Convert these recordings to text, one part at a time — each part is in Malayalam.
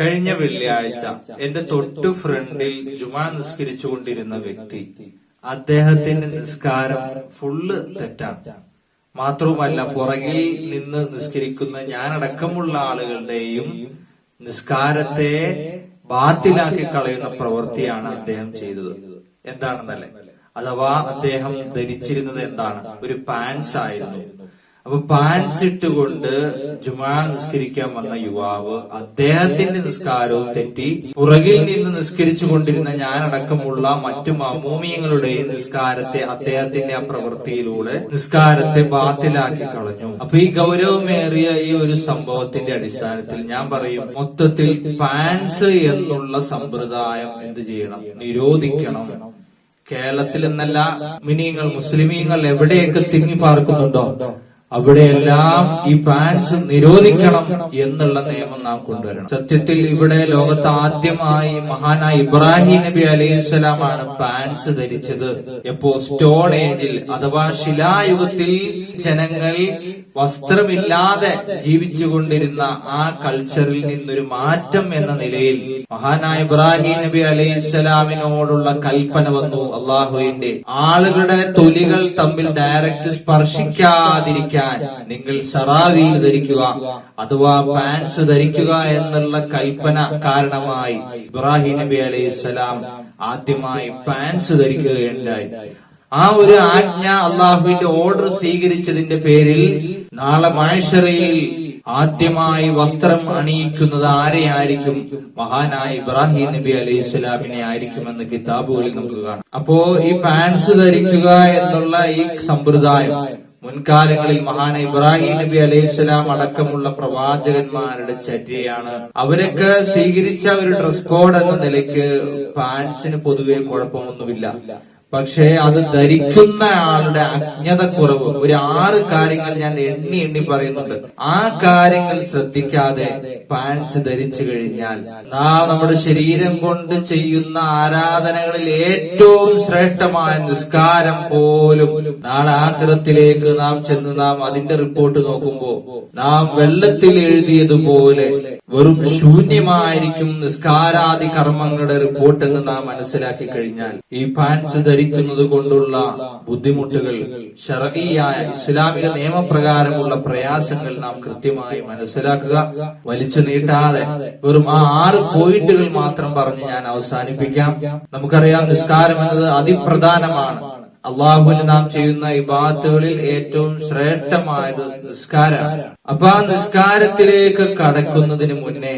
കഴിഞ്ഞ വെള്ളിയാഴ്ച എന്റെ തൊട്ടു ഫ്രണ്ടിൽ ജുമാ നിസ്കരിച്ചുകൊണ്ടിരുന്ന വ്യക്തി. അദ്ദേഹത്തിന്റെ നിസ്കാരം ഫുള്ള് തെറ്റാണ്. മാത്രവുമല്ല പുറകിൽ നിന്ന് നിസ്കരിക്കുന്ന ഞാനടക്കമുള്ള ആളുകളുടെയും നിസ്കാരത്തെ ബാത്തിലാക്കി കളയുന്ന പ്രവൃത്തിയാണ് അദ്ദേഹം ചെയ്തത്. എന്താണെന്നല്ലേ? അഥവാ അദ്ദേഹം ധരിച്ചിരുന്നത് എന്താണ്? ഒരു പാൻസ് ആയിരുന്നു. അപ്പൊ പാൻസ് ഇട്ടുകൊണ്ട് ജുമാ നിസ്കരിക്കാൻ വന്ന യുവാവ് അദ്ദേഹത്തിന്റെ നിസ്കാരവും തെറ്റി പുറകിൽ നിന്ന് നിസ്കരിച്ചു കൊണ്ടിരുന്ന ഞാനടക്കമുള്ള മറ്റു മമൂമിയങ്ങളുടെയും നിസ്കാരത്തെ അദ്ദേഹത്തിന്റെ ആ പ്രവൃത്തിയിലൂടെ നിസ്കാരത്തെ ബാത്തിലാക്കി കളഞ്ഞു. അപ്പൊ ഈ ഗൗരവമേറിയ ഈ ഒരു സംഭവത്തിന്റെ അടിസ്ഥാനത്തിൽ ഞാൻ പറയും മൊത്തത്തിൽ പാൻസ് എന്നുള്ള സമ്പ്രദായം എന്ത് ചെയ്യണം? നിരോധിക്കണം. കേരളത്തിൽ എന്നല്ല മിനിങ്ങൾ മുസ്ലിമീങ്ങൾ എവിടെയൊക്കെ തിങ്ങി പാർക്കുന്നുണ്ടോ? അവിടെയെല്ലാം ഈ പാൻസ് നിരോധിക്കണം എന്നുള്ള നിയമം നാം കൊണ്ടുവരണം. സത്യത്തിൽ ഇവിടെ ലോകത്ത് ആദ്യമായി മഹാനായ ഇബ്രാഹിം നബി അലൈഹിസ്സലാമാണ് പാൻസ് ധരിച്ചത്. എപ്പോ സ്റ്റോൺ ഏജിൽ അഥവാ ശിലായുഗത്തിൽ ജനങ്ങൾ വസ്ത്രമില്ലാതെ ജീവിച്ചുകൊണ്ടിരുന്ന ആ കൾച്ചറിൽ നിന്നൊരു മാറ്റം എന്ന നിലയിൽ മഹാനായ ഇബ്രാഹിം നബി അലൈഹി സ്വലാമിനോടുള്ള കൽപ്പന വന്നു. അള്ളാഹുവിന്റെ ആളുകളുടെ തൊലികൾ തമ്മിൽ ഡയറക്റ്റ് സ്പർശിക്കാതിരിക്കാൻ നിങ്ങൾ സറാവിയിൽ ധരിക്കുക അഥവാ പാൻസ് ധരിക്കുക എന്നുള്ള കൽപ്പന കാരണമായി ഇബ്രാഹിം നബി അലൈഹി സ്വലാം ആദ്യമായി പാൻസ് ധരിക്കുകയുണ്ടായി. ആ ഒരു ആജ്ഞ അള്ളാഹുവിന്റെ ഓർഡർ സ്വീകരിച്ചതിന്റെ പേരിൽ നാളെ മാഴ്ശറയിൽ ആദ്യമായി വസ്ത്രം അണിയിക്കുന്നത് ആരെയായിരിക്കും? മഹാനായ ഇബ്രാഹിം നബി അലൈഹി സ്വലാമിനെ ആയിരിക്കുമെന്ന് കിതാബുകളിൽ നമുക്ക് കാണാം. അപ്പോ ഈ പാൻസ് ധരിക്കുക എന്നുള്ള ഈ സമ്പ്രദായം മുൻകാലങ്ങളിൽ മഹാന ഇബ്രാഹിം നബി അലൈഹി സ്വലാം അടക്കമുള്ള പ്രവാചകന്മാരുടെ ചര്യയാണ്. അവരൊക്കെ സ്വീകരിച്ച ഒരു ഡ്രസ് കോഡ് എന്ന നിലയ്ക്ക് പാൻസിന് പൊതുവെ കുഴപ്പമൊന്നുമില്ല. പക്ഷേ അത് ധരിക്കുന്ന ആളുടെ അജ്ഞതക്കുറവ്. ഒരു ആറ് കാര്യങ്ങൾ ഞാൻ എണ്ണി എണ്ണി പറയുന്നുണ്ട്. ആ കാര്യങ്ങൾ ശ്രദ്ധിക്കാതെ പാൻസ് ധരിച്ചു കഴിഞ്ഞാൽ നാം നമ്മുടെ ശരീരം കൊണ്ട് ചെയ്യുന്ന ആരാധനകളിൽ ഏറ്റവും ശ്രേഷ്ഠമായ നിസ്കാരം പോലും നാളെ ആഹ്റത്തിലേക്ക് നാം ചെന്ന് നാം അതിന്റെ റിപ്പോർട്ട് നോക്കുമ്പോ നാം വെള്ളത്തിൽ എഴുതിയതുപോലെ വെറും ശൂന്യമായിരിക്കും നിസ്കാരാദി കർമ്മങ്ങളുടെ റിപ്പോർട്ട് എന്ന് നാം മനസ്സിലാക്കി കഴിഞ്ഞാൽ ഈ പാൻസ് ധരിക്കുന്നത് കൊണ്ടുള്ള ബുദ്ധിമുട്ടുകൾ ഷറഫിയായ ഇസ്ലാമിക നിയമപ്രകാരമുള്ള പ്രയാസങ്ങൾ നാം കൃത്യമായി മനസ്സിലാക്കുക വലിച്ചു നീട്ടാതെ വെറും ആ ആറ് പോയിന്റുകൾ മാത്രം പറഞ്ഞ് ഞാൻ അവസാനിപ്പിക്കാം. നമുക്കറിയാം നിസ്കാരം എന്നത് അതിപ്രധാനമാണ്. അള്ളാഹുവിന് നാം ചെയ്യുന്ന ഇബാത്തുകളിൽ ഏറ്റവും ശ്രേഷ്ഠമായത് നിസ്കാരമാണ്. അപ്പൊ ആ നിസ്കാരത്തിലേക്ക് കടക്കുന്നതിന് മുന്നേ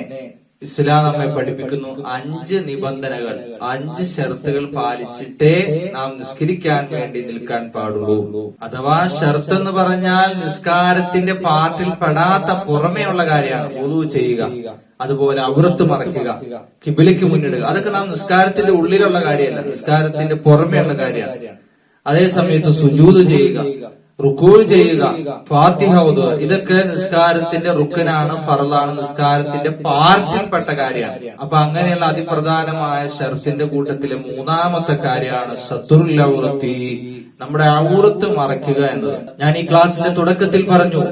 ഇസ്ലാം നമ്മെ പഠിപ്പിക്കുന്നു. അഞ്ച് നിബന്ധനകൾ അഞ്ച് ഷർത്തുകൾ പാലിച്ചിട്ടേ നാം നിസ്കരിക്കാൻ വേണ്ടി നിൽക്കാൻ പാടുള്ളൂ. അഥവാ ഷർത്ത് എന്ന് പറഞ്ഞാൽ നിസ്കാരത്തിന്റെ പാട്ടിൽ പെടാത്ത പുറമേയുള്ള കാര്യമാണ് ഒതു ചെയ്യുക. അതുപോലെ അവറത്ത് മറയ്ക്കുക കിബിലയ്ക്ക് മുന്നിടുക. അതൊക്കെ നാം നിസ്കാരത്തിന്റെ ഉള്ളിലുള്ള കാര്യമല്ല നിസ്കാരത്തിന്റെ പുറമേയുള്ള കാര്യമാണ്. അതേസമയത്ത് സുജൂത് ചെയ്യുക. റുക്കൂൾ ചെയ്യുക ഫാത്തിഹ ഓതുക ഇതൊക്കെ നിസ്കാരത്തിന്റെ റുക്കനാണ് ഫറലാണ് നിസ്കാരത്തിന്റെ പാർട്ടിൽപ്പെട്ട കാര്യമാണ്. അപ്പൊ അങ്ങനെയുള്ള അതിപ്രധാനമായ ഷർത്തിന്റെ കൂട്ടത്തിലെ മൂന്നാമത്തെ കാര്യമാണ് ശത്രുല്ലൗറത്തി നമ്മുടെ ഔറത്ത് മറയ്ക്കുക എന്നത്. ഞാൻ ഈ ക്ലാസിന്റെ തുടക്കത്തിൽ പറഞ്ഞു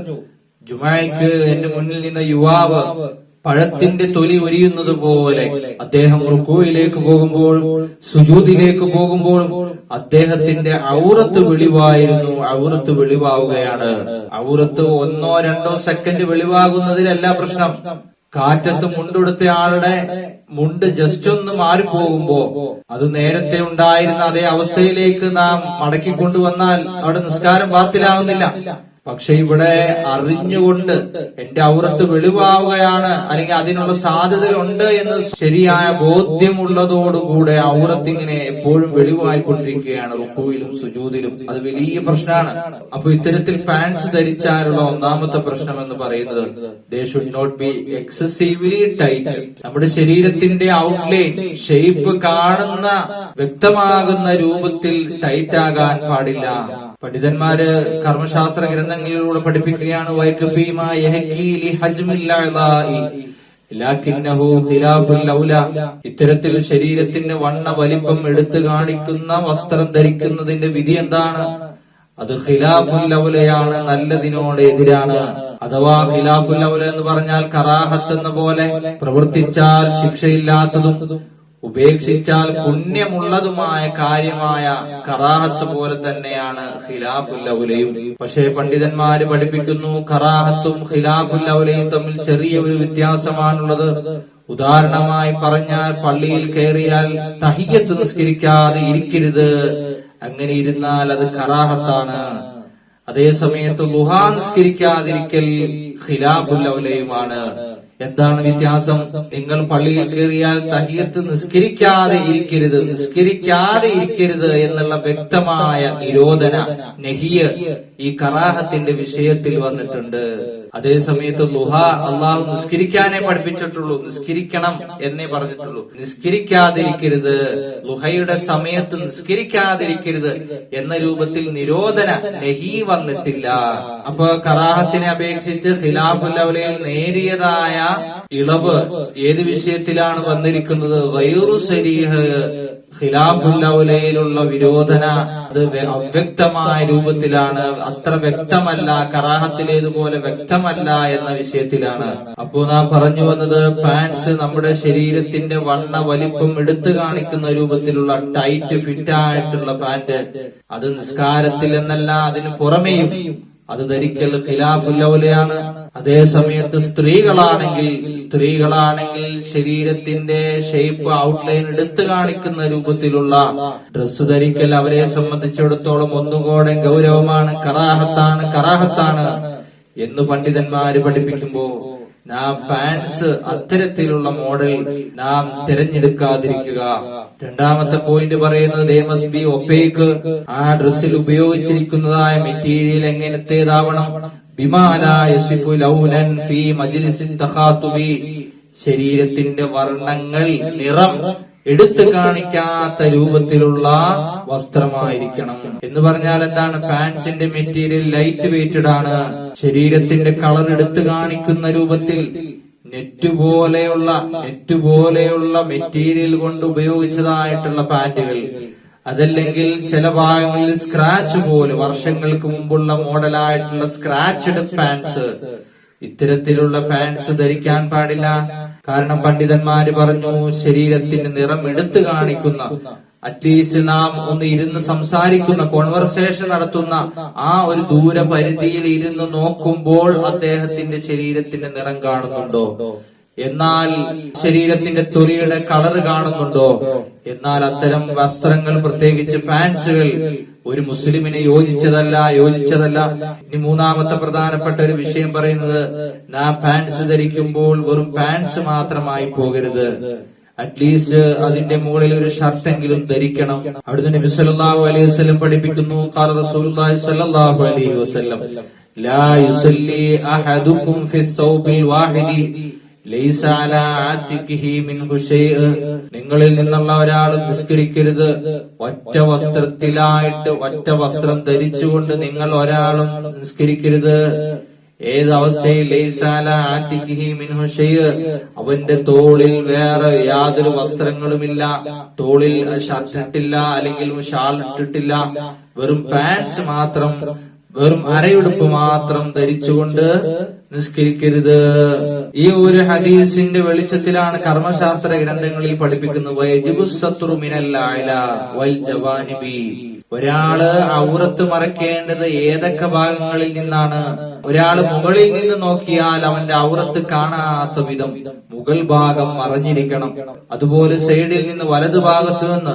ജുമായ്ക്ക് എന്റെ മുന്നിൽ നിന്ന യുവാവ് പഴത്തിന്റെ തൊലി ഒരിയുന്നത് പോലെ അദ്ദേഹം റുക്കോയിലേക്ക് പോകുമ്പോൾ സുജൂതിലേക്ക് പോകുമ്പോൾ അദ്ദേഹത്തിന്റെ ഔറത്ത് വെളിവായിരുന്നു ഔറത്ത് വെളിവാവുകയാണ്. ഔറത്ത് ഒന്നോ രണ്ടോ സെക്കൻഡ് വെളിവാകുന്നതിലല്ല പ്രശ്നം. കാറ്റത്ത് മുണ്ടെടുത്ത ആളുടെ മുണ്ട് ജസ്റ്റ് ഒന്ന് മാറിപ്പോകുമ്പോ അത് നേരത്തെ ഉണ്ടായിരുന്ന അതേ അവസ്ഥയിലേക്ക് നാം മടക്കിക്കൊണ്ടുവന്നാൽ അവിടെ നിസ്കാരം ബാത്തിലാവുന്നില്ല. പക്ഷെ ഇവിടെ അറിഞ്ഞുകൊണ്ട് എന്റെ ഔറത്ത് വെളിവാവുകയാണ് അല്ലെങ്കിൽ അതിനുള്ള സാധ്യതയുണ്ട് എന്ന് ശരിയായ ബോധ്യമുള്ളതോടുകൂടെ ഔറത്ത് ഇങ്ങനെ എപ്പോഴും വെളിവായിക്കൊണ്ടിരിക്കുകയാണ് റുക്കുവിലും സുജൂതിലും. അത് വലിയ പ്രശ്നമാണ്. അപ്പൊ ഇത്തരത്തിൽ പാൻസ് ധരിച്ചാലുള്ള ഒന്നാമത്തെ പ്രശ്നം എന്ന് പറയുന്നത് they should not be excessively tight നമ്മുടെ ശരീരത്തിന്റെ ഔട്ട്ലൈൻ ഷേപ്പ് കാണുന്ന വ്യക്തമാകുന്ന രൂപത്തിൽ ടൈറ്റ് ആകാൻ പാടില്ല. പണ്ഡിതന്മാര് കർമ്മശാസ്ത്ര ഗ്രന്ഥങ്ങളിലൂടെ പഠിപ്പിക്കുകയാണ് ഇത്തരത്തിൽ ശരീരത്തിന്റെ വണ്ണ വലിപ്പം എടുത്തു കാണിക്കുന്ന വസ്ത്രം ധരിക്കുന്നതിന്റെ വിധി എന്താണ്? അത് ഖിലാഫുൽ ഔലയാണ് നല്ലതിനോട് എതിരാണ്. അഥവാ ഖിലാഫുൽ ഔല എന്ന് പറഞ്ഞാൽ കറാഹത്ത് എന്ന പോലെ പ്രവർത്തിച്ചാൽ ശിക്ഷയില്ലാത്തതും ഉപേക്ഷിച്ചാൽ പുണ്യമുള്ളതുമായ കാര്യമായ കറാഹത്ത് പോലെ തന്നെയാണ് ഖിലാഫുല്ലൗലയും പക്ഷേ പണ്ഡിതന്മാര് പഠിപ്പിക്കുന്നു കറാഹത്തും ഖിലാഫുല്ലൗലയും തമ്മിൽ ചെറിയ ഒരു വ്യത്യാസമാണുള്ളത്. ഉദാഹരണമായി പറഞ്ഞാൽ പള്ളിയിൽ കയറിയാൽ തഹിയത്ത് നിസ്കരിക്കാതെ ഇരിക്കരുത്. അങ്ങനെ ഇരുന്നാൽ അത് കറാഹത്താണ്. അതേസമയത്ത് സമയത്ത് ലുഹാ നിസ്കരിക്കാതിരിക്കൽ ഖിലാഫുല്ലൗലയുമാണ് എന്താണ് വ്യത്യാസം? നിങ്ങൾ പള്ളിയിൽ കയറിയാൽ തഹിയത്ത് നിസ്കരിക്കാതെ ഇരിക്കരുത് നിസ്കരിക്കാതെ ഇരിക്കരുത് എന്നുള്ള വ്യക്തമായ നിരോധന നെഹിയ ഈ കറാഹത്തിന്റെ വിഷയത്തിൽ വന്നിട്ടുണ്ട്. അതേ സമയത്ത് ലുഹ അള്ളാഹു നിസ്കരിക്കാനേ പഠിപ്പിച്ചിട്ടുള്ളൂ. നിസ്കരിക്കണം എന്നേ പറഞ്ഞിട്ടുള്ളൂ. നിസ്കരിക്കാതിരിക്കരുത്. ലുഹയുടെ സമയത്ത് നിസ്കരിക്കാതിരിക്കരുത് എന്ന രൂപത്തിൽ നിരോധന നെഹി വന്നിട്ടില്ല. അപ്പൊ കറാഹത്തിനെ അപേക്ഷിച്ച് ഖിലാഫുല്ലവലയിൽ നേരിയതായ ഇളവ് ഏത് വിഷയത്തിലാണ് വന്നിരിക്കുന്നത്? വൈറു ശരീഹ് ഖിലാഫുല്ലൗലയിലുള്ള വിരോധന അത് വ്യ- അവ്യക്തമായ രൂപത്തിലാണ്. അത്ര വ്യക്തമല്ല കറാഹത്തിലേതുപോലെ വ്യക്തമല്ല എന്ന വിഷയത്തിലാണ്. അപ്പോ നാം പറഞ്ഞു വന്നത് പാൻസ് നമ്മുടെ ശരീരത്തിന്റെ വണ്ണ വലിപ്പം എടുത്തു കാണിക്കുന്ന രൂപത്തിലുള്ള ടൈറ്റ് ഫിറ്റ് ആയിട്ടുള്ള പാന്റ് അത് നിസ്കാരത്തിൽ എന്നല്ല അതിന് പുറമെയും അത് ധരിക്കൽ ഖിലാഫുല്ലൗലയാണ് അതേ സമയത്ത് സ്ത്രീകളാണെങ്കിൽ സ്ത്രീകളാണെങ്കിൽ ശരീരത്തിന്റെ ഷേപ്പ് ഔട്ട്ലൈൻ എടുത്തു കാണിക്കുന്ന രൂപത്തിലുള്ള ഡ്രസ്സ് ധരിക്കൽ അവരെ സംബന്ധിച്ചിടത്തോളം ഒന്നുകൂടെ ഗൗരവമാണ് കറാഹത്താണ് കറാഹത്താണ് എന്ന് പണ്ഡിതന്മാര് പഠിപ്പിക്കുമ്പോ നാം പാൻസ് അത്തരത്തിലുള്ള മോഡൽ നാം തിരഞ്ഞെടുക്കാതിരിക്കുക. രണ്ടാമത്തെ പോയിന്റ് പറയുന്നത് ബി ഒപ്പേക്ക് ആ ഡ്രസ്സിൽ ഉപയോഗിച്ചിരിക്കുന്നതായ മെറ്റീരിയൽ എങ്ങനത്തേതാവണം? ബിമാല ഫീ ശരീരത്തിന്റെ വർണങ്ങൾ നിറം എടുത്തു കാണിക്കാത്ത രൂപത്തിലുള്ള വസ്ത്രമായിരിക്കണം. എന്ന് പറഞ്ഞാൽ എന്താണ്? പാൻസിന്റെ മെറ്റീരിയൽ ലൈറ്റ് വെയിറ്റഡ് ആണ്. ശരീരത്തിന്റെ കളർ എടുത്തു കാണിക്കുന്ന രൂപത്തിൽ നെറ്റ് പോലെയുള്ള നെറ്റ് പോലെയുള്ള മെറ്റീരിയൽ കൊണ്ട് ഉപയോഗിച്ചതായിട്ടുള്ള പാന്റുകൾ അതല്ലെങ്കിൽ ചില ഭാഗങ്ങളിൽ സ്ക്രാച്ച് പോലെ വർഷങ്ങൾക്ക് മുമ്പുള്ള മോഡലായിട്ടുള്ള സ്ക്രാച്ചഡ് പാൻസ്. ഇത്തരത്തിലുള്ള പാൻസ് ധരിക്കാൻ പാടില്ല. കാരണം പണ്ഡിതന്മാര് പറഞ്ഞു ശരീരത്തിന്റെ നിറം എടുത്തു കാണിക്കുന്ന അറ്റ്ലീസ്റ്റ് നാം ഒന്ന് ഇരുന്ന് സംസാരിക്കുന്ന കോൺവെർസേഷൻ നടത്തുന്ന ആ ഒരു ദൂരപരിധിയിൽ ഇരുന്ന് നോക്കുമ്പോൾ അദ്ദേഹത്തിന്റെ ശരീരത്തിന്റെ നിറം കാണുന്നുണ്ടോ? എന്നാൽ ശരീരത്തിന്റെ തൊലിയുടെ കളർ കാണുന്നുണ്ടോ? എന്നാൽ അത്തരം വസ്ത്രങ്ങൾ പ്രത്യേകിച്ച് പാൻസുകൾ ഒരു മുസ്ലിമിനെ യോജിച്ചതല്ല യോജിച്ചതല്ല. ഇനി മൂന്നാമത്തെ പ്രധാനപ്പെട്ട ഒരു വിഷയം പറയുന്നത് നാം പാൻസ് ധരിക്കുമ്പോൾ വെറും പാൻസ് മാത്രമായി പോകരുത്. അറ്റ്ലീസ്റ്റ് അതിന്റെ മുകളിൽ ഒരു ഷർട്ടെങ്കിലും ധരിക്കണം. അവിടുന്ന് നബി സല്ലല്ലാഹു അലൈഹി വസല്ലം പഠിപ്പിക്കുന്നു ഖാല റസൂലുള്ളാഹി സല്ലല്ലാഹു അലൈഹി വസല്ലം ലാ യുസല്ലി അഹദുക്കും ഫി വാഹിദി നിങ്ങളിൽ നിന്നുള്ള ഒരാൾ നിസ്കരിക്കരുത്. ഒറ്റ വസ്ത്രത്തിലായിട്ട് ഒറ്റ വസ്ത്രം ധരിച്ചുകൊണ്ട് നിങ്ങൾ ഒരാളും നിസ്കരിക്കരുത്. ഏത് അവസ്ഥയിൽ അവന്റെ തോളിൽ വേറെ യാതൊരു വസ്ത്രങ്ങളുമില്ല. തോളിൽ ഷർട്ട് ഇട്ടില്ല അല്ലെങ്കിൽ ഷാൾ ഇട്ടിട്ടില്ല. വെറും പാൻസ് മാത്രം വെറും അരയുടുപ്പ് മാത്രം ധരിച്ചുകൊണ്ട് നിസ്കരിക്കരുത്. ഈ ഒരു ഹദീസിന്റെ വെളിച്ചത്തിലാണ് കർമ്മശാസ്ത്ര ഗ്രന്ഥങ്ങളിൽ പഠിപ്പിക്കുന്നത്. ഒരാൾ ഔറത്ത് മറക്കേണ്ടത് ഏതൊക്കെ ഭാഗങ്ങളിൽ നിന്നാണ്? ഒരാൾ മുകളിൽ നിന്ന് നോക്കിയാൽ അവന്റെ ഔറത്ത് കാണാത്ത വിധം മുകൾ ഭാഗം മറഞ്ഞിരിക്കണം. അതുപോലെ സൈഡിൽ നിന്ന് വലതു ഭാഗത്ത് നിന്ന്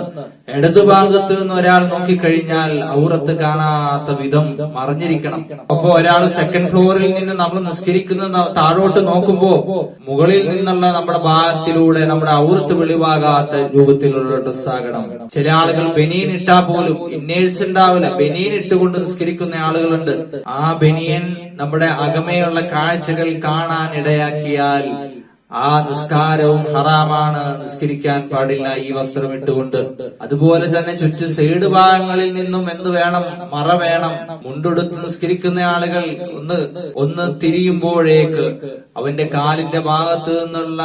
ഇടതു ഭാഗത്ത് നിന്ന് ഒരാൾ നോക്കിക്കഴിഞ്ഞാൽ ഔറത്ത് കാണാത്ത വിധം മറഞ്ഞിരിക്കണം. അപ്പൊ ഒരാൾ സെക്കൻഡ് ഫ്ലോറിൽ നിന്ന് നമ്മൾ നിസ്കരിക്കുന്ന താഴോട്ട് നോക്കുമ്പോ മുകളിൽ നിന്നുള്ള നമ്മുടെ ഭാഗത്തിലൂടെ നമ്മുടെ ഔറത്ത് വെളിവാകാത്ത രൂപത്തിലുള്ള ഡ്രസ് ആകണം ചില ആളുകൾ ബനിയൻ ഇട്ടാ പോലും ഇന്നേഴ്സ് ഉണ്ടാവില്ല ബനിയൻ ഇട്ടുകൊണ്ട് നിസ്കരിക്കുന്ന ആളുകളുണ്ട്. ആ ബനിയൻ നമ്മുടെ അകമയുള്ള കാഴ്ചകൾ കാണാൻ ഇടയാക്കിയാൽ ആ നിസ്കാരവും ഹറാമാണ് നിസ്കരിക്കാൻ പാടില്ല ഈ വസ്ത്രം ഇട്ടുകൊണ്ട്. അതുപോലെ തന്നെ ചുറ്റു സൈഡ് ഭാഗങ്ങളിൽ നിന്നും എന്ത് വേണം? മറ വേണം. മുണ്ടെടുത്ത് നിസ്കരിക്കുന്ന ആളുകൾ ഒന്ന് ഒന്ന് തിരിയുമ്പോഴേക്ക് അവന്റെ കാലിന്റെ ഭാഗത്ത് നിന്നുള്ള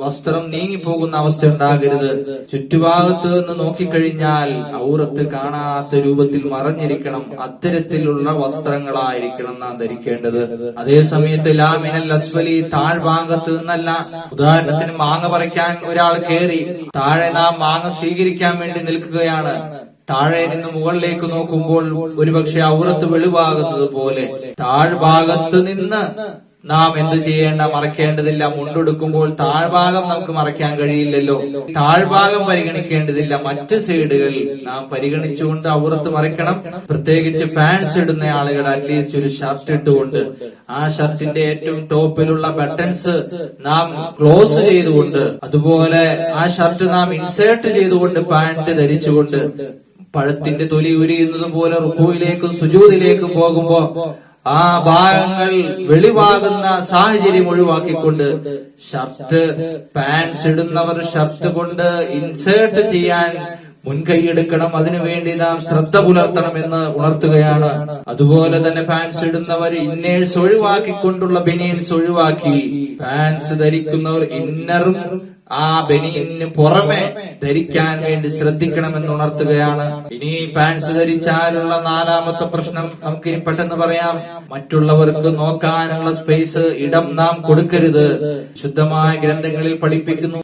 വസ്ത്രം നീങ്ങിപ്പോകുന്ന അവസ്ഥ ഉണ്ടാകരുത്. ചുറ്റുഭാഗത്ത് നിന്ന് നോക്കിക്കഴിഞ്ഞാൽ ഔറത്ത് കാണാത്ത രൂപത്തിൽ മറഞ്ഞിരിക്കണം. അത്തരത്തിലുള്ള വസ്ത്രങ്ങളായിരിക്കണം നാം ധരിക്കേണ്ടത്. അതേ സമയത്ത് ലാമിനൽ അസ്വലി താഴ്ഭാഗത്ത് നിന്നല്ല ഉദാഹരണത്തിന് മാങ്ങ പറിക്കാൻ ഒരാൾ കയറി താഴെ നാം മാങ്ങ സ്വീകരിക്കാൻ വേണ്ടി നിൽക്കുകയാണ്. താഴെ നിന്ന് മുകളിലേക്ക് നോക്കുമ്പോൾ ഒരുപക്ഷെ ഔറത്ത് വെളിവാകുന്നത് പോലെ താഴ്ഭാഗത്ത് നിന്ന് നാം എന്ത് ചെയ്യേണ്ട മറക്കേണ്ടതില്ല മുണ്ടെടുക്കുമ്പോൾ താഴ്ഭാഗം നമുക്ക് മറയ്ക്കാൻ കഴിയില്ലല്ലോ. താഴ്ഭാഗം പരിഗണിക്കേണ്ടതില്ല. മറ്റ് സൈഡുകൾ നാം പരിഗണിച്ചുകൊണ്ട് ഔറത്ത് മറയ്ക്കണം. പ്രത്യേകിച്ച് പാൻസ് ഇടുന്ന ആളുകൾ അറ്റ്ലീസ്റ്റ് ഒരു ഷർട്ട് ഇട്ടുകൊണ്ട് ആ ഷർട്ടിന്റെ ഏറ്റവും ടോപ്പിലുള്ള ബട്ടൺസ് നാം ക്ലോസ് ചെയ്തുകൊണ്ട് അതുപോലെ ആ ഷർട്ട് നാം ഇൻസേർട്ട് ചെയ്തുകൊണ്ട് പാന്റ് ധരിച്ചുകൊണ്ട് പഴത്തിന്റെ തൊലി ഉരിയുന്നത് പോലെ റുക്കുവിലേക്കും സുജൂതിലേക്കും പോകുമ്പോ ആ ഭാഗങ്ങൾ വെളിവാകുന്ന സാഹചര്യം ഒഴിവാക്കിക്കൊണ്ട് ഷർട്ട് പാൻസ് ഇടുന്നവർ ഷർട്ട് കൊണ്ട് ഇൻസേർട്ട് ചെയ്യാൻ മുൻകൈയെടുക്കണം അതിനുവേണ്ടി നാം ശ്രദ്ധ പുലർത്തണം എന്ന് ഉണർത്തുകയാണ്. അതുപോലെ തന്നെ പാൻസ് ഇടുന്നവർ ഇന്നേഴ്സ് ഒഴിവാക്കിക്കൊണ്ടുള്ള ബനിയൻസ് ഒഴിവാക്കി. പാൻസ് ധരിക്കുന്നവർ ഇന്നറും ആ ബനിയന് പുറമെ ധരിക്കാൻ വേണ്ടി ശ്രദ്ധിക്കണമെന്ന് ഉണർത്തുകയാണ്. ഇനി പാൻസ് ധരിച്ചാലുള്ള നാലാമത്തെ പ്രശ്നം നമുക്ക് ഇനി പെട്ടെന്ന് പറയാം. മറ്റുള്ളവർക്ക് നോക്കാനുള്ള സ്പേസ് ഇടം നാം കൊടുക്കരുത്. ശുദ്ധമായ ഗ്രന്ഥങ്ങളിൽ പഠിപ്പിക്കുന്നു.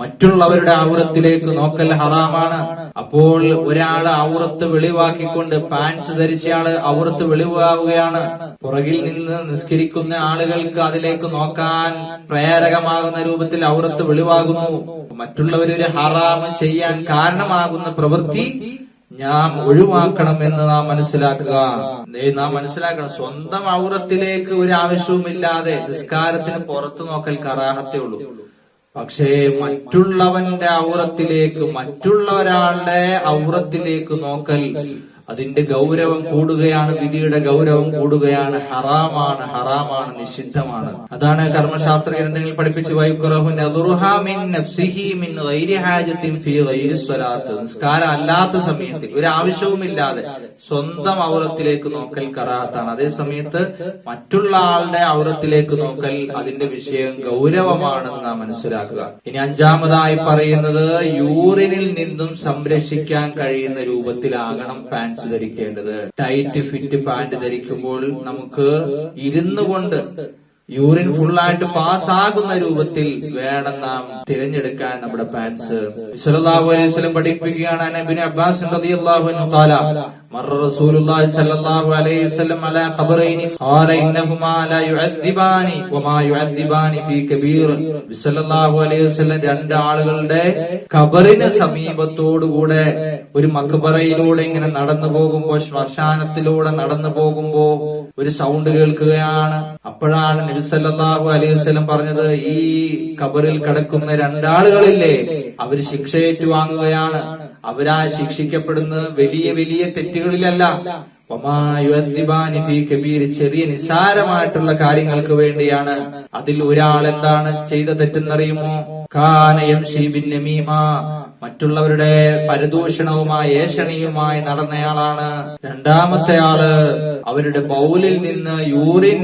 മറ്റുള്ളവരുടെ ഔറത്തിലേക്ക് നോക്കൽ ഹറാമാണ്. അപ്പോൾ ഒരാൾ ഔറത്ത് വെളിവാക്കിക്കൊണ്ട് പാൻസ് ധരിച്ചയാൾ ഔറത്ത് വെളിവാവുകയാണ്. പുറകിൽ നിന്ന് നിസ്കരിക്കുന്ന ആളുകൾക്ക് അതിലേക്ക് നോക്കാൻ പ്രേരകമാകുന്ന രൂപത്തിൽ ഔറത്ത് വെളിവാകുന്നു. മറ്റുള്ളവരൊരു ഹറാം ചെയ്യാൻ കാരണമാകുന്ന പ്രവൃത്തി ഞാൻ ഒഴിവാക്കണം എന്ന് നാം മനസ്സിലാക്കുക. നാം മനസ്സിലാക്കണം. സ്വന്തം ഔറത്തിലേക്ക് ഒരു ആവശ്യവുമില്ലാതെ നിസ്കാരത്തിന് പുറത്തു നോക്കൽ കറാഹത്തേ ഉള്ളൂ. പക്ഷേ മറ്റുള്ളവന്റെ ഔറത്തിലേക്ക് മറ്റുള്ള ഒരാളുടെ ഔറത്തിലേക്ക് നോക്കൽ അതിന്റെ ഗൗരവം കൂടുകയാണ് വിധിയുടെ ഗൗരവം കൂടുകയാണ്. ഹറാമാണ് ഹറാമാണ് നിഷിദ്ധമാണ്. അതാണ് കർമ്മശാസ്ത്ര ഗ്രന്ഥങ്ങളിൽ പഠിപ്പിച്ചു നിസ്കാരം അല്ലാത്ത സമയത്തിൽ ഒരു ആവശ്യവുമില്ലാതെ സ്വന്തം ഔറത്തിലേക്ക് നോക്കൽ കറാത്താണ്. അതേ സമയത്ത് മറ്റുള്ള ആളുടെ ഔറത്തിലേക്ക് നോക്കൽ അതിന്റെ വിഷയം ഗൗരവമാണെന്ന് നാം മനസ്സിലാക്കുക. ഇനി അഞ്ചാമതായി പറയുന്നത് യൂറിനിൽ നിന്നും സംരക്ഷിക്കാൻ കഴിയുന്ന രൂപത്തിലാകണം പാൻസ് ധരിക്കേണ്ടത്. ടൈറ്റ് ഫിറ്റ് പാന്റ് ധരിക്കുമ്പോൾ നമുക്ക് ഇരുന്നു കൊണ്ട് യൂറിൻ ഫുള്ളായിട്ട് പാസ്സാകുന്ന രൂപത്തിൽ വേണം നാം തിരഞ്ഞെടുക്കാൻ നമ്മുടെ പാൻസ് അലൈഹി വസല്ലം പഠിപ്പിക്കുകയാണ് അബ്ബാസ് റളിയല്ലാഹു അൻഹു. ഖാല മറ റസൂലുള്ളാഹി സ്വല്ലല്ലാഹു അലൈഹി വസല്ലം قبرين قال إنهما ഇന്നഹുമാ يعذبان وما വമാ യുഅദ്ദിബാനി ഫീ കബീർ. الله അലൈഹി വസല്ലം രണ്ട് ആളുകളുടെ ഖബറിന് സമീപത്തോടുകൂടെ ഒരു മക്ബറയിലൂടെ ഇങ്ങനെ നടന്നു പോകുമ്പോ ശ്മശാനത്തിലൂടെ നടന്നു പോകുമ്പോ ഒരു സൗണ്ട് കേൾക്കുകയാണ്. അപ്പോഴാണ് നബി സല്ലല്ലാഹു അലൈഹി വസ്ലം പറഞ്ഞത് ഈ ഖബറിൽ കിടക്കുന്ന രണ്ടാളുകളില്ലേ അവർ ശിക്ഷയേറ്റു ഏറ്റുവാങ്ങുകയാണ് അവരാ ശിക്ഷിക്കപ്പെടുന്നത് വലിയ വലിയ തെറ്റുകളിലല്ല. ചെറിയ നിസാരമായിട്ടുള്ള കാര്യങ്ങൾക്ക് വേണ്ടിയാണ്. അതിൽ ഒരാൾ എന്താണ് ചെയ്ത തെറ്റെന്നറിയുമോ? കാനയം ഷീബിൻ മറ്റുള്ളവരുടെ പരദൂഷണവുമായി ഏഷണിയുമായി നടന്നയാളാണ്. രണ്ടാമത്തെ ആൾ അവരുടെ ബൗലിൽ നിന്ന് യൂറിൻ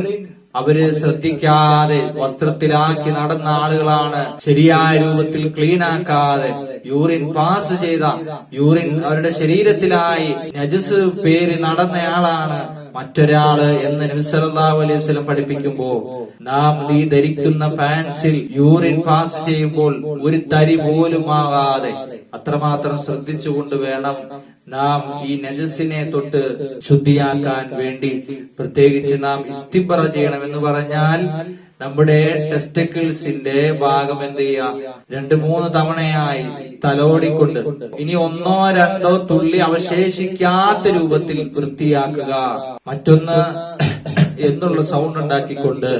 അവർ ശ്രദ്ധിക്കാതെ വസ്ത്രത്തിലാക്കി നടന്ന ആളുകളാണ് ശരിയായ രൂപത്തിൽ ക്ലീൻ ആക്കാതെ യൂറിൻ പാസ് ചെയ്ത യൂറിൻ അവരുടെ ശരീരത്തിലായി നജസ് പേര് നടന്നയാളാണ് മറ്റൊരാൾ എന്ന് നബിസല്ലാഹു അലൈഹി വസല്ലം പഠിപ്പിക്കുമ്പോ നാം നീ ധരിക്കുന്ന പാൻസിൽ യൂറിൻ പാസ് ചെയ്യുമ്പോൾ ഒരു തരി പോലും ആകാതെ അത്രമാത്രം ശ്രദ്ധിച്ചുകൊണ്ട് വേണം നാം ഈ നജസിനെ തൊട്ട് ശുദ്ധിയാക്കാൻ വേണ്ടി പ്രത്യേകിച്ച് നാം ഇസ്തിബറ ചെയ്യണമെന്ന് പറഞ്ഞാൽ നമ്മുടെ ടെസ്റ്റിക്കിൾസിന്റെ ഭാഗം എന്ത് ചെയ്യുക രണ്ട് മൂന്ന് തവണയായി തലോടിക്കൊണ്ട് ഇനി ഒന്നോ രണ്ടോ തുള്ളി അവശേഷിക്കാത്ത രൂപത്തിൽ വൃത്തിയാക്കുക. മറ്റൊന്ന് എന്നുള്ള സൗണ്ട് ഉണ്ടാക്കിക്കൊണ്ട്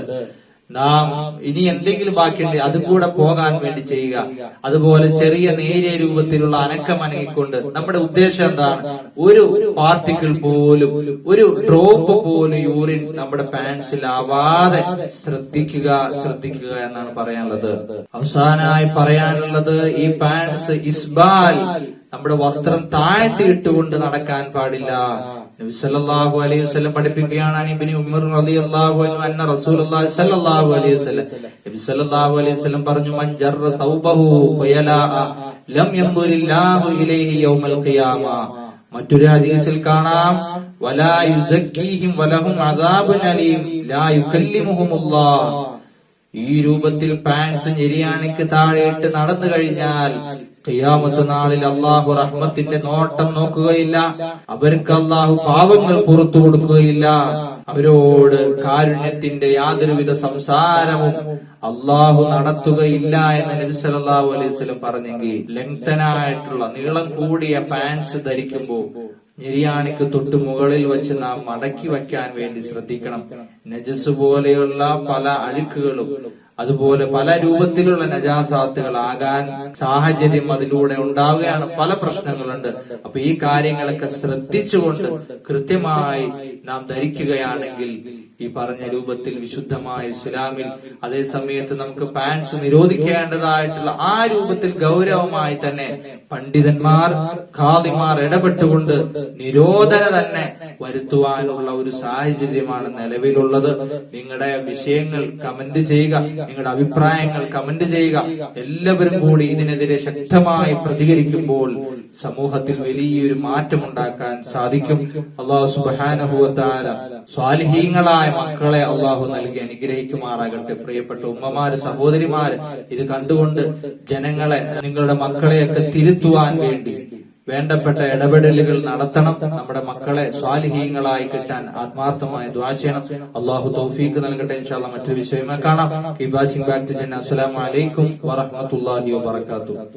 നാം ഇനി എന്തെങ്കിലും ബാക്കിയുണ്ട് അതുകൂടെ പോകാൻ വേണ്ടി ചെയ്യുക. അതുപോലെ ചെറിയ നേരിയ രൂപത്തിലുള്ള അനക്കം അനങ്ങിക്കൊണ്ട് നമ്മുടെ ഉദ്ദേശം എന്താണ്? ഒരു പാർട്ടിക്കിൾ പോലും ഒരു ഡ്രോപ്പ് പോലും യൂറിൻ നമ്മുടെ പാൻസിൽ ആവാതെ ശ്രദ്ധിക്കുക ശ്രദ്ധിക്കുക എന്നാണ് പറയാനുള്ളത്. അവസാനമായി പറയാനുള്ളത് ഈ പാൻസ് ഇസ്ബാൽ നമ്മുടെ വസ്ത്രം താഴ്ത്തിയിട്ടുകൊണ്ട് നടക്കാൻ പാടില്ല. അലൈഹി പഠിപ്പിക്കുകയാണ് ഉമർ സല്ലല്ലാഹു അലൈഹി നബി സല്ലല്ലാഹു അലൈഹി പറഞ്ഞു മൻ ജർറ സൗബഹു ലം ഇലൈഹി യൗമൽ ഖിയാമ. മറ്റൊരു ഹദീസിൽ കാണാം വലാ വലഹും അദാബുൻ അലീം ലാ ഈ രൂപത്തിൽ പാൻസ് ഞെരിയാണിക്ക് താഴെയിട്ട് നടന്നു കഴിഞ്ഞാൽ ഖിയാമത്ത് നാളിൽ അള്ളാഹു റഹ്മത്തിന്റെ നോട്ടം നോക്കുകയില്ല. അവർക്ക് അള്ളാഹു പാവങ്ങൾ പുറത്തു കൊടുക്കുകയില്ല. അവരോട് കാരുണ്യത്തിന്റെ യാതൊരുവിധ സംസാരവും അള്ളാഹു നടത്തുകയില്ല എന്ന് നബി സല്ലല്ലാഹു അലൈഹി വസല്ലം പറഞ്ഞെങ്കിൽ ലെങ്തനായിട്ടുള്ള നീളം കൂടിയ പാൻസ് ധരിക്കുമ്പോൾ ഞെരിയാണിക്ക് തൊട്ട് മുകളിൽ വെച്ച് നാം മടക്കി വയ്ക്കാൻ വേണ്ടി ശ്രദ്ധിക്കണം. നജസ് പോലെയുള്ള പല അഴുക്കുകളും അതുപോലെ പല രൂപത്തിലുള്ള നജാസാത്തുകൾ ആകാൻ സാഹചര്യം അതിലൂടെ ഉണ്ടാവുകയാണ്. പല പ്രശ്നങ്ങളുണ്ട്. അപ്പൊ ഈ കാര്യങ്ങളൊക്കെ ശ്രദ്ധിച്ചുകൊണ്ട് കൃത്യമായി നാം ധരിക്കുകയാണെങ്കിൽ ഈ പറഞ്ഞ രൂപത്തിൽ വിശുദ്ധമായ ഇസ്ലാമിൽ അതേ സമയത്ത് നമുക്ക് പാൻസ് നിരോധിക്കേണ്ടതായിട്ടുള്ള ആ രൂപത്തിൽ ഗൗരവമായി തന്നെ പണ്ഡിതന്മാർ ഖാദിമാർ ഇടപെട്ടുകൊണ്ട് നിരോധന തന്നെ വരുത്തുവാനുള്ള ഒരു സാഹചര്യമാണ് നിലവിലുള്ളത്. നിങ്ങളുടെ വിഷയങ്ങൾ കമന്റ് ചെയ്യുക നിങ്ങളുടെ അഭിപ്രായങ്ങൾ കമന്റ് ചെയ്യുക. എല്ലാവരും കൂടി ഇതിനെതിരെ ശക്തമായി പ്രതികരിക്കുമ്പോൾ സമൂഹത്തിൽ വലിയൊരു മാറ്റം ഉണ്ടാക്കാൻ സാധിക്കും. അള്ളാഹു സുബാനഹുവത്താല സ്വാലിഹീങ്ങളായ മക്കളെ അള്ളാഹു നൽകി അനുഗ്രഹിക്കുമാറാകട്ടെ. പ്രിയപ്പെട്ട ഉമ്മമാര് സഹോദരിമാര് ഇത് കണ്ടുകൊണ്ട് ജനങ്ങളെ നിങ്ങളുടെ മക്കളെയൊക്കെ തിരുത്തുവാൻ വേണ്ടി വേണ്ടപ്പെട്ട ഇടപെടലുകൾ നടത്തണം. നമ്മുടെ മക്കളെ സ്വാലിഹീങ്ങളായി കിട്ടാൻ ആത്മാർത്ഥമായ ദ്വാ ചെയ്യണം. അള്ളാഹു തൗഫീക്ക് നൽകട്ടെ. ഇൻഷാല്ല മറ്റൊരു വിഷയമായി കാണാം. ഈ വാച്ചിങ് ബാക്ക് ജന്ന അസ്സലാമു അലൈക്കും വറഹ്മത്തുള്ളാഹി വബറകാതുഹു